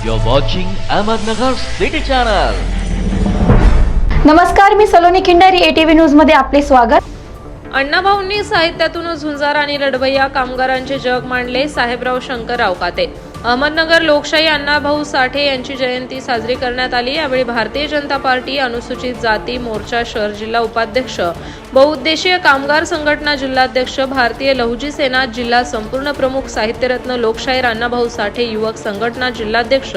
You're watching Ahmednagar City Channel. नमस्कार मी Saloni Khindari ATV न्यूजमध्ये आपले स्वागत अण्णाभाऊंनी साहित्यातून झुंजार आणि लढवय्या कामगारांचे जग मांडले साहेबराव शंकरराव काते अहमदनगर लोकशाही अण्णाभाऊ साठे यांची जयंती साजरी करण्यात आली. यावेळी भारतीय जनता पार्टी अनुसूचित जाती मोर्चा शहर जिल्हा उपाध्यक्ष बहुउद्देशीय कामगार संघटना जिल्हाध्यक्ष भारतीय लहुजी सेना जिल्हा संपूर्ण प्रमुख साहित्यरत्न लोकशाहीर अण्णाभाऊ साठे युवक संघटना जिल्हाध्यक्ष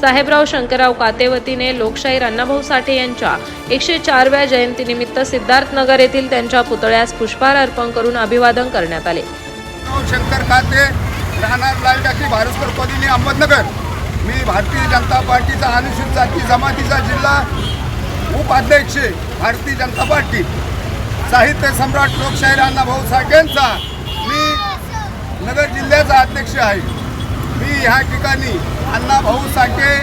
साहेबराव शंकरराव काते वतीने लोकशाहीर अण्णाभाऊ साठे यांच्या एकशे चारव्या जयंतीनिमित्त सिद्धार्थनगर येथील त्यांच्या पुतळ्यास पुष्पहार अर्पण करून अभिवादन करण्यात आले. शंकर काते राहणार लालटाकी भारतकर कॉलनी अहमदनगर. मी भारतीय जनता पार्टीचा अनुसूचित जाती जमातीचा जिल्हा उपाध्यक्ष भारतीय जनता पार्टी. साहित्य सम्राट लोकशाहीर अण्णाभाऊ साठेंचा मी नगर जिल्ह्याचा अध्यक्ष आहे. मी ह्या ठिकाणी अण्णाभाऊ साठे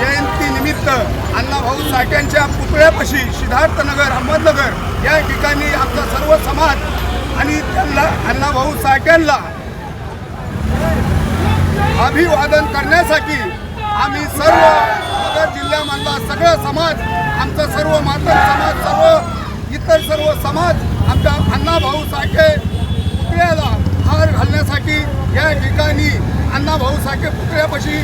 जयंतीनिमित्त अण्णाभाऊ साठ्यांच्या पुतळ्यापाशी सिद्धार्थनगर अहमदनगर या ठिकाणी आमचा सर्व समाज आणि त्यांना अण्णाभाऊ साठ्यांना अभिवादन करण्यासाठी आम्ही सर्व नगर जिल्ह्यामधला सगळा समाज आमचा सर्व मातक समाज सर्व इतर सर्व समाज आमच्या अण्णाभाऊ साठे पुतळ्याला हार घालण्यासाठी या ठिकाणी अण्णाभाऊ साठे पुतळ्यापाशी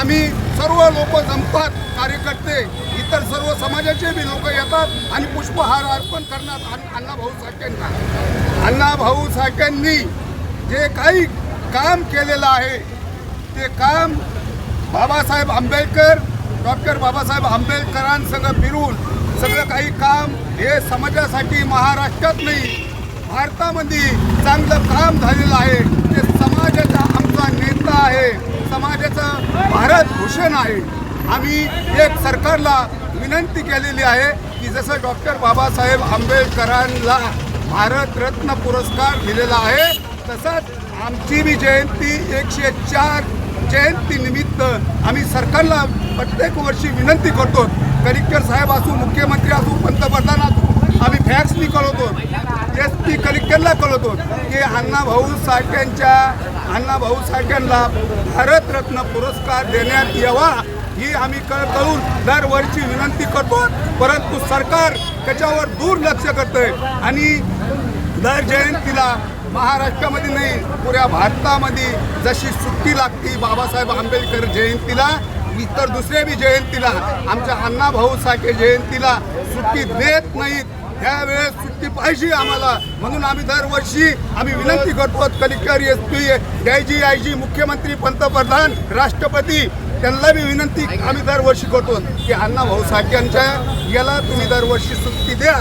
आम्ही सर्व लोक जमतात कार्यकर्ते इतर सर्व समाजाचे बी लोक येतात आणि पुष्पहार अर्पण करण्यात भाऊ अण्णाभाऊ साठेंना अण्णाभाऊ साठेंनी जे काही काम केलेलं आहे ते काम बाबासाहेब आंबेडकर डॉक्टर बाबासाहेब आंबेडकरांसंग फिरून सगळं काही काम हे समाजासाठी महाराष्ट्रात नाही भारतामध्ये चांगलं काम झालेलं आहे. ते समाजाचा आमचा नेता आहे. समाजाचं भारत भूषण आहे. आम्ही एक सरकारला विनंती केलेली आहे की जसं डॉक्टर बाबासाहेब आंबेडकरांना भारतरत्न पुरस्कार दिलेला आहे तसंच आमची बी जयंती एकशे चार जयंतीनिमित्त आम्ही सरकारला प्रत्येक वर्षी विनंती करतो कलेक्टर साहेब असू मुख्यमंत्री असू पंतप्रधान असू आम्ही फॅक्सनी कळवतो एस पी कलेक्टरला कळवतो की अण्णाभाऊ साठ्यांच्या अण्णाभाऊ साठ्यांना भारतरत्न पुरस्कार देण्यात यावा ही आम्ही कळ कळून दरवर्षी विनंती करतो परंतु सरकार त्याच्यावर दुर्लक्ष करतंय आणि दर जयंतीला महाराष्ट्रामध्ये नाही पुऱ्या भारतामध्ये जशी सुट्टी लागते बाबासाहेब आंबेडकर जयंतीला इतर दुसऱ्या बी जयंतीला आमच्या अण्णा भाऊ साठे जयंतीला सुट्टी देत नाहीत. त्यावेळेस सुट्टी पाहिजे आम्हाला. म्हणून आम्ही दरवर्षी आम्ही विनंती करतो collector S P I G I G मुख्यमंत्री पंतप्रधान राष्ट्रपती त्यांना बी विनंती आम्ही दरवर्षी करतो. की अण्णा अण्णाभाऊ साठ्यांच्या याला तुम्ही दरवर्षी सुट्टी द्या.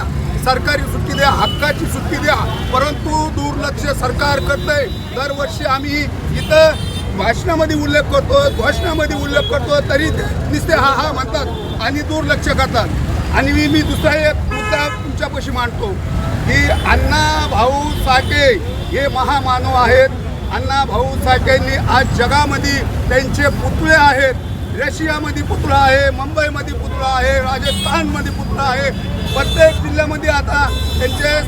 सरकारी सुट्टी द्या हक्काची सुट्टी द्या परंतु दुर्लक्ष सरकार करतंय. दरवर्षी आम्ही इथं भाषणामध्ये उल्लेख करतो घोषणामध्ये उल्लेख करतो तरी नुसते हा हा म्हणतात आणि दुर्लक्ष करतात. आणि मी मी दुसरा एक मुद्दा तुमच्यापाशी मांडतो की अण्णा भाऊ साठे हे महामानव आहेत. अण्णा भाऊ साठेंनी आज जगामध्ये त्यांचे पुतळे आहेत. रशियामध्ये पुतळा आहे मुंबईमध्ये पुतळा आहे राजस्थानमध्ये पुतळा आहे. प्रत्येक जिल्ह्यामध्ये आता त्यांचे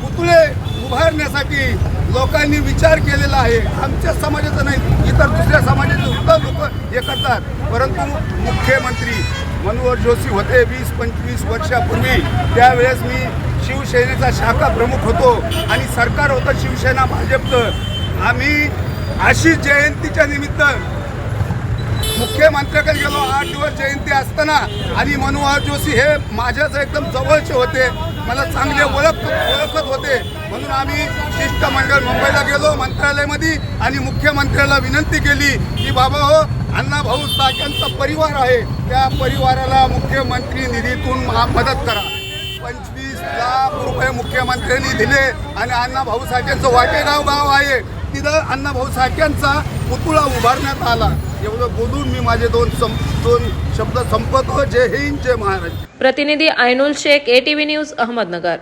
पुतळे उभारण्यासाठी लोकांनी विचार केलेला आहे. आमच्या समाजाचं नाही इतर दुसऱ्या समाजाचे सुद्धा लोक हे करतात. परंतु मुख्यमंत्री मनोहर जोशी होते वीस पंचवीस वर्षापूर्वी. त्यावेळेस मी शिवसेनेचा शाखा प्रमुख होतो आणि सरकार होतं शिवसेना भाजपचं. आम्ही अशी जयंतीच्या निमित्त मुख्यमंत्र्याकडे गेलो आठ दिवस जयंती असताना. आणि मनोहर जोशी हे माझ्याच एकदम जवळचे होते. मला चांगले ओळख ओळखत होते. म्हणून आम्ही शिष्टमंडळ मुंबईला गेलो मंत्रालयामध्ये आणि मुख्यमंत्र्याला विनंती केली की बाबा हो अण्णा भाऊ साठ्यांचा परिवार आहे. त्या परिवाराला मुख्यमंत्री निधीतून मदत करा. पंचवीस लाख रुपये मुख्यमंत्र्यांनी दिले आणि अण्णा भाऊ साठ्यांचं वाटेगाव गाव आहे. तिथं अण्णा भाऊ साठ्यांचा पुतळा उभारण्यात आला. एवढं बोलून मी माझे दोन सं दोन शब्द संपतो. जय हिंद जय महाराज प्रतिनिधी आयनुल शेख एटीव्ही न्यूज अहमदनगर.